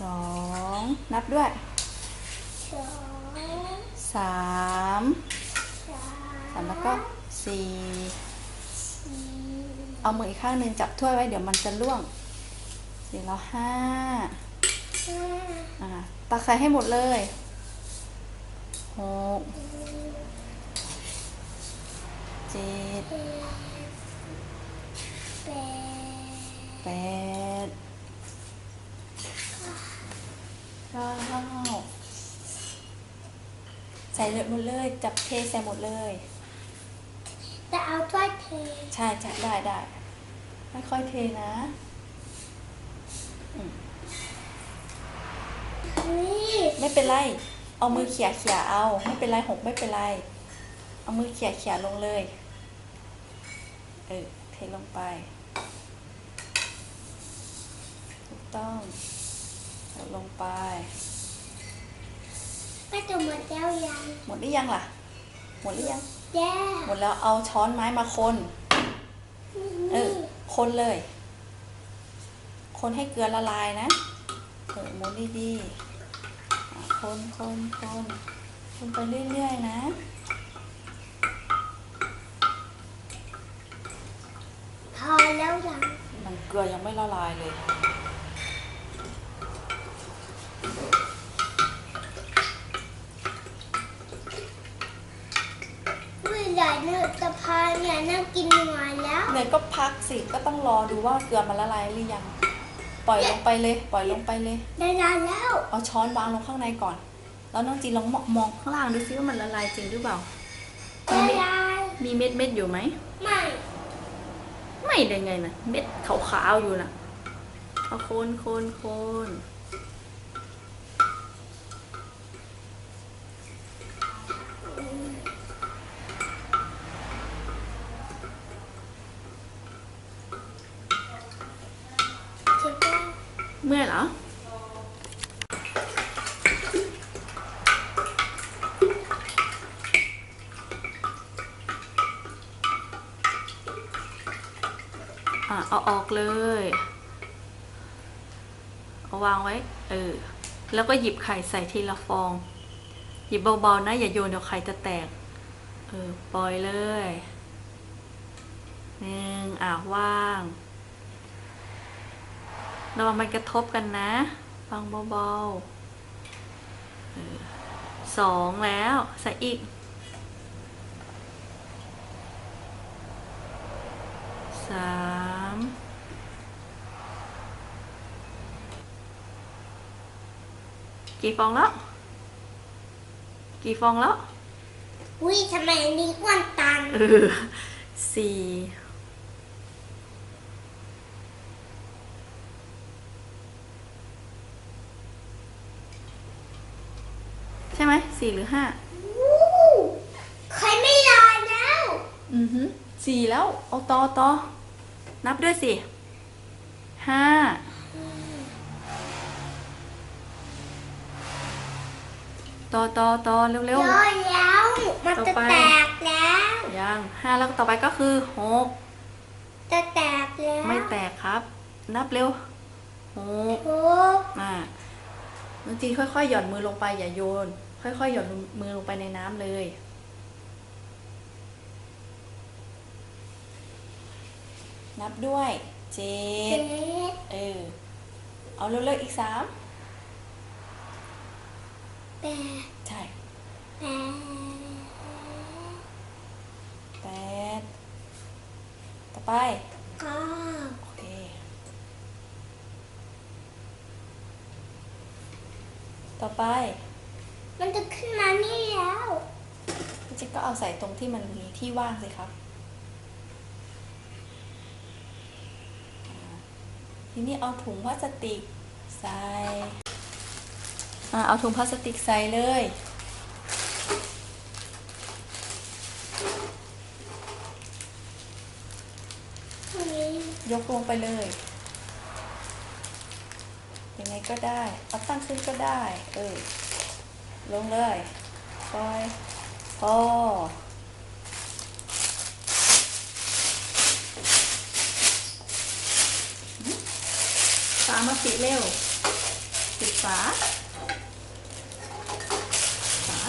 สองนับด้วยสองสามสาสามแล้วก็สี่สี่เอามืออีกข้างหนึ่งจับถ้วยไว้เดี๋ยวมันจะล่วงสี่แล้วห้าห้าอ่าตักใส่ให้หมดเลยหกเจ็ดแปด แปดเก้า ใส่เลยหมดเลยจับเทใส่หมดเลย จะเอาถ้วยเทใช่ใช่ได้ได้ค่อยๆเทนะเฮ้ยไม่เป็นไร เอามือเขี่ยเขี่ยเอา ไม่เป็นไรหกไม่เป็นไร เอามือเขี่ยเขี่ยลงเลย เออ เทลงไปถูกต้องเอาลงไป ป้าจะหมดแล้วยังหมดหรือยังล่ะ หมดหรือยัง แย่หมดแล้วเอาช้อนไม้มาคน เออ คนเลย คนให้เกลือละลายนะ เออหมุนดีๆอะคนคนคนคนไปเรื่อยๆนะ พอแล้วยังมันเกลือยังไม่ละลายเลยเมื่อไหร่ เนี่ยจะพาเนี่ยนั่งกินหวานแล้วเนยก็พักสิ ก็ต้องรอดูว่าเกลือมันละลายหรือยัง ปล่อยลงไปเลย ปล่อยลงไปเลย ได้นานแล้ว เอาช้อนวางลงข้างในก่อน แล้วน้องจีนลองมองมองข้างล่างดูซิว่ามันละลายจริงหรือเปล่าได้นานมีเม็ดเม็ดๆอยู่ไหม ไม่ไม่ได้ไงนะเม็ดขาวๆอยู่นะเอาโคนโคนโคน ใช่ปะ เมื่อยเหรออะเอาออกเลย เอาวางไว้ เออ แล้วก็หยิบไข่ใส่ทีละฟอง หยิบเบาๆนะ อย่าโยนเดี๋ยวไข่จะแตก เออ ปล่อยเลยหนึ่งอะว่าง ระวังมันกระทบกันนะฟังเบาๆเออสองแล้วใส่อีกสามกี่ฟองแล้ว กี่ฟองแล้ว อุ้ยทำไมอันนี้อ้วนตันเออสี่ ช่ไหมสี่หรือห้าวู้ใครไม่รอแล้ว อือฮึสี่แล้ว เอาต่อต่อนับด้วยสิห้าต่อต่อต่อเร็วเยอะแล้ว มันต่อจะไปแตกแล้วๆยังห้าแล้วต่อไปก็คือหกจะแตกแล้ว ไม่แตกครับ นับเร็วหกโอ้อ่าน้องจีนค่อยๆ หย่อนมือลงไปอย่าโยน ค่อยๆ หย่อนมือลงไปในน้ำเลย นับด้วยเจ็เจ็ดดเออ เอาเร็วๆอีกสามแปดใช่แปดแปดต่อไปเก้าโอเค ต่อไป มันจะขึ้นมานี่แล้วพี่จิ๊กก็เอาใส่ตรงที่มันมีที่ว่างสิครับอ่าทีนี้เอาถุงพลาสติกใส่อ่าเอาถุงพลาสติกใส่เลยตรงนี้ยกลงไปเลย ยังไงก็ได้ เอาตั้งขึ้นก็ได้ เออ ลงเลยปล่อยพอฝามาปิดเร็วปิดฝาฝา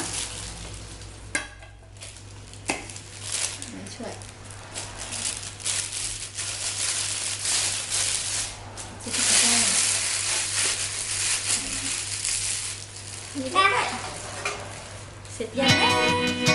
ช่วย เสร็จยัง